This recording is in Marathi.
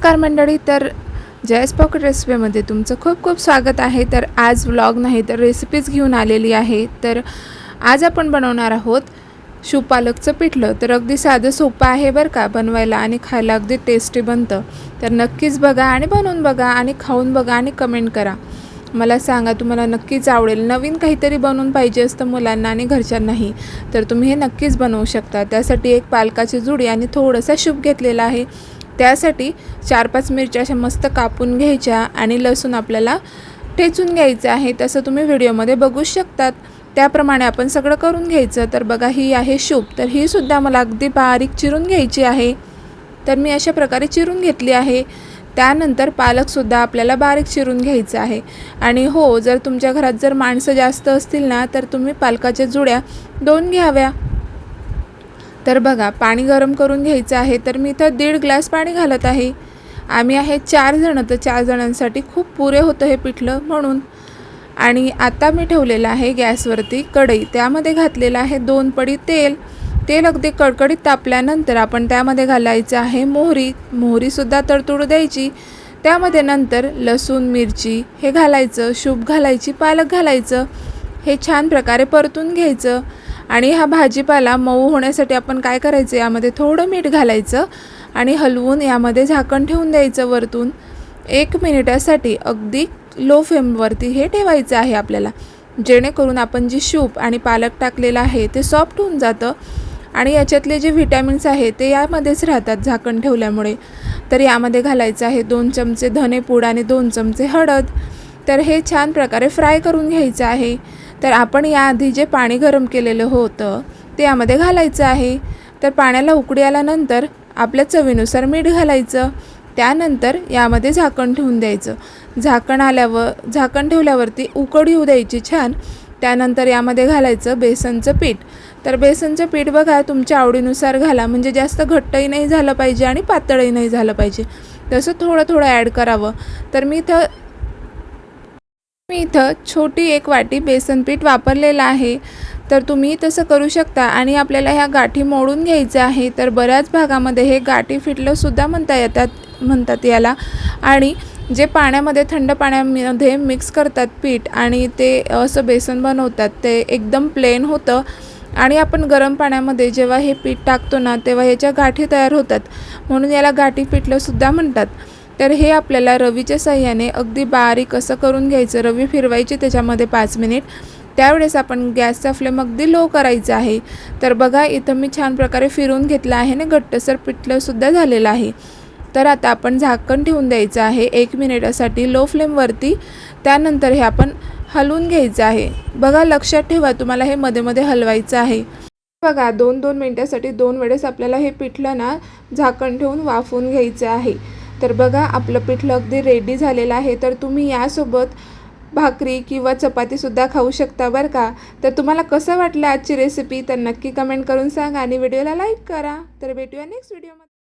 नमस्कार मंडळी तर जयस पॉकेट रेसिपीमध्ये तुमचं खूप खूप स्वागत आहे. तर आज व्लॉग नाही तर रेसिपीज घेऊन आलेली आहे. तर आज आपण बनवणार आहोत शिवपालकचं पिठलं. तर अगदी साधं सोपं आहे बरं का बनवायला आणि खायला अगदी टेस्टी बनतं. तर नक्कीच बघा आणि बनवून बघा आणि खाऊन बघा आणि कमेंट करा. मला सांगा तुम्हाला नक्कीच आवडेल. नवीन काहीतरी बनवून पाहिजे असतं मुलांना आणि घरच्यांनाही तर तुम्ही हे नक्कीच बनवू शकता. त्यासाठी एक पालकाची जुडी आणि थोडंसं शुभ घेतलेला आहे. त्यासाठी चार पाच मिरच्या अशा मस्त कापून घ्यायच्या आणि लसूण आपल्याला ठेचून घ्यायचं आहे. तसं तुम्ही व्हिडिओमध्ये बघू शकतात. त्याप्रमाणे आपण सगळं करून घ्यायचं. तर बघा ही आहे शूप तर ही सुद्धा मला अगदी बारीक चिरून घ्यायची आहे. तर मी अशा प्रकारे चिरून घेतली आहे. त्यानंतर पालकसुद्धा आपल्याला बारीक चिरून घ्यायचं आहे. आणि हो जर तुमच्या घरात जर माणसं जास्त असतील ना तर तुम्ही पालकाच्या जुड्या दोन घ्याव्या. तर बघा पाणी गरम करून घ्यायचं आहे तर मी इथं दीड ग्लास पाणी घालत आहे. आम्ही आहे चार जणं तर चार जणांसाठी खूप पुरे होतं हे पिठलं म्हणून. आणि आता मी ठेवलेलं आहे गॅसवरती कढई. त्यामध्ये घातलेलं आहे दोन पडी तेल. तेल अगदी कडकडीत तापल्यानंतर आपण त्यामध्ये घालायचं आहे मोहरी. मोहरीसुद्धा तडतोड द्यायची. त्यामध्ये नंतर लसूण मिरची हे घालायचं शूप घालायची पालक घालायचं. हे छान प्रकारे परतून घ्यायचं. आणि हा भाजीपाला मऊ होण्यासाठी आपण काय करायचं? यामध्ये थोडं मीठ घालायचं आणि हलवून यामध्ये झाकण ठेवून द्यायचं वरतून. एक मिनिटासाठी अगदी लो फ्लेमवरती हे ठेवायचं आहे आपल्याला. जेणेकरून आपण जी शूप आणि पालक टाकलेलं आहे ते सॉफ्ट होऊन जातं आणि याच्यातले जे व्हिटॅमिन्स आहे ते यामध्येच राहतात झाकण ठेवल्यामुळे. तर यामध्ये घालायचं आहे दोन चमचे धनेपूड आणि दोन चमचे हळद. तर हे छान प्रकारे फ्राय करून घ्यायचं आहे. तर आपण याआधी जे पाणी गरम केलेलं होतं ते यामध्ये घालायचं आहे. तर पाण्याला उकडी आल्यानंतर आपल्या चवीनुसार मीठ घालायचं. त्यानंतर यामध्ये झाकण ठेवून द्यायचं. झाकण आल्यावर झाकण ठेवल्यावरती उकड येऊ द्यायची छान. त्यानंतर यामध्ये घालायचं बेसनचं पीठ. तर बेसनचं पीठ बघा तुमच्या आवडीनुसार घाला. म्हणजे जास्त घट्टही नाही झालं पाहिजे आणि पातळही नाही झालं पाहिजे. तसं थोडं थोडं ॲड करावं. तर मी इथं मी इथं छोटी एक वाटी बेसन पीठ वापरलेलं आहे. तर तुम्ही तसं करू शकता आणि आपल्याला ह्या गाठी मोडून घ्यायचं आहे तर बऱ्याच भागामध्ये हे गाठी फिटलंसुद्धा म्हणता येतात म्हणतात याला. आणि जे पाण्यामध्ये थंड पाण्यामध्ये मिक्स करतात पीठ आणि ते असं बेसन बनवतात ते एकदम प्लेन होतं. आणि आपण गरम पाण्यामध्ये जेव्हा हे पीठ टाकतो ना तेव्हा ह्याच्या गाठी तयार होतात. म्हणून याला गाठी पिठलंसुद्धा म्हणतात. तर हे आपल्याला रवीच्या साह्याने अगदी बारीक असं करून घ्यायचं. रवी फिरवायची त्याच्यामध्ये पाच मिनिट. त्यावेळेस आपण गॅसचा फ्लेम अगदी लो करायचा आहे. तर बघा इथं मी छान प्रकारे फिरून घेतलं आहे आणि घट्टसर पिठलंसुद्धा झालेलं आहे. तर आता आपण झाकण ठेवून द्यायचं आहे. एक मिनिटासाठी लो फ्लेमवरती त्यानंतर हे आपण हलवून घ्यायचं आहे. बघा लक्षात ठेवा तुम्हाला हे मध्ये मध्ये हलवायचं आहे. बघा दोन दोन मिनटासाठी दोन वेळेस आपल्याला हे पिठलं ना झाकण ठेवून वाफवून घ्यायचं आहे. तर बघा आपलं पिठलं अगदी रेडी झालेलं आहे. तर तुम्ही यासोबत भाकरी किंवा चपातीसुद्धा खाऊ शकता बरं का? तर तुम्हाला कसं वाटलं आजची रेसिपी तर नक्की कमेंट करून सांगा आणि व्हिडिओला लाईक करा. तर भेटूया नेक्स्ट व्हिडिओमध्ये